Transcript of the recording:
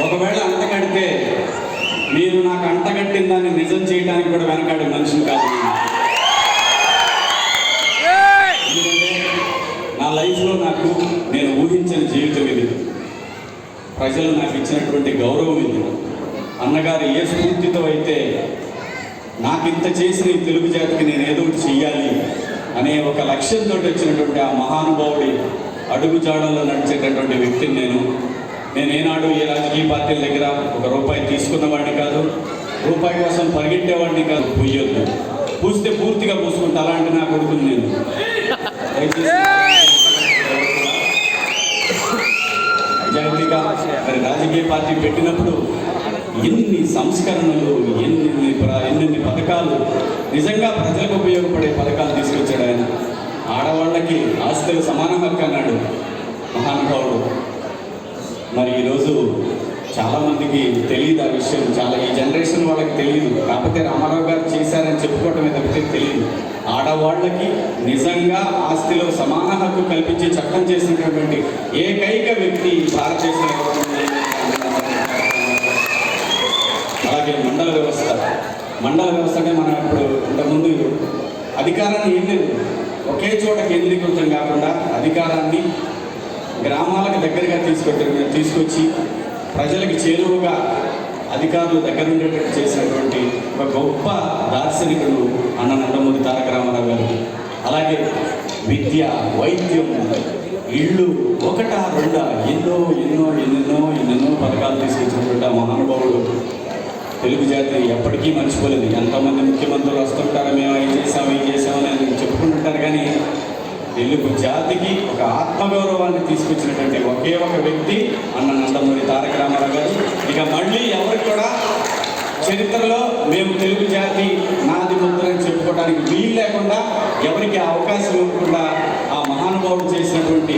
ఒకవేళ అంటగడితే మీరు నాకు అంటగట్టిన దాన్ని నిజం చేయడానికి కూడా వెనకాడే మనిషిని కాదు నా లైఫ్లో నాకు నేను ఊహించని జీవితం ఇది. ప్రజలు నాకు ఇచ్చినటువంటి గౌరవం ఇది. అన్నగారు ఏ స్ఫూర్తితో అయితే నాకు ఇంత చేసిన ఈ తెలుగు జాతికి నేను ఏదో ఒకటి చెయ్యాలి అనే ఒక లక్ష్యంతో వచ్చినటువంటి ఆ మహానుభావుడి అడుగుజాడల్లో నడిచేటటువంటి వ్యక్తిని నేను నేను ఏనాడు ఏ రాజకీయ పార్టీల దగ్గర ఒక రూపాయి తీసుకున్నవాడిని కాదు రూపాయి కోసం పరిగెట్టేవాడిని కాదు. పూయొద్దు పూస్తే పూర్తిగా పూసుకుంటా అలాంటి నా కొడుకుని నేను. నిజాయితీగా మరి రాజకీయ పార్టీ పెట్టినప్పుడు ఎన్ని సంస్కరణలు ఎన్ని ఎన్నెన్ని పథకాలు నిజంగా ప్రజలకు ఉపయోగపడే పథకాలు తీసుకొచ్చాడు ఆయన. ఆడవాళ్ళకి ఆస్తులు సమానం హక్కు అన్నాడు మరి ఈరోజు చాలామందికి తెలియదు ఆ విషయం. చాలా ఈ జనరేషన్ వాళ్ళకి తెలియదు. కాకపోతే రామారావు గారు చేశారని చెప్పుకోవటమే తప్పితే తెలియదు. ఆడవాళ్ళకి నిజంగా ఆస్తిలో సమాన హక్కు కల్పించే చట్టం చేసినటువంటి ఏకైక వ్యక్తి ఈ అలాగే మండల వ్యవస్థ. మండల వ్యవస్థ అంటే మనం ఇప్పుడు ఇంతకుముందు అధికారాన్ని ఏం లేదు. ఒకే చోట కేంద్రీకృతం కాకుండా అధికారాన్ని గ్రామాలకు దగ్గరగా తీసుకొచ్చి తీసుకొచ్చి ప్రజలకు చేరువగా అధికారులు దగ్గర ఉండేటట్టు చేసినటువంటి ఒక గొప్ప దార్శనికుడు అన్న నందమూరి తారక రామారావు గారు. అలాగే విద్య వైద్యం ఇళ్ళు ఒకటా రెండా ఎన్నో ఎన్నో ఎన్నెన్నో ఎన్నెన్నో పథకాలు తీసుకొచ్చినటువంటి ఆ మహానుభావుడు. తెలుగు జాతి ఎప్పటికీ మర్చిపోలేదు. ఎంతోమంది ముఖ్యమంత్రులు వస్తుంటారు మేము ఏం చేసాం ఏం చేసామని చెప్పుకుంటుంటారు కానీ తెలుగు జాతికి ఆత్మగౌరవాన్ని తీసుకొచ్చినటువంటి ఒకే ఒక వ్యక్తి అన్న నందమూరి తారక రామారావు గారు. ఇక మళ్ళీ ఎవరికి కూడా చరిత్రలో మేము తెలుగు జాతి నాది ముద్రని చెప్పుకోవడానికి వీలు లేకుండా ఎవరికి ఆ అవకాశం ఇవ్వకుండా ఆ మహానుభావుడు చేసినటువంటి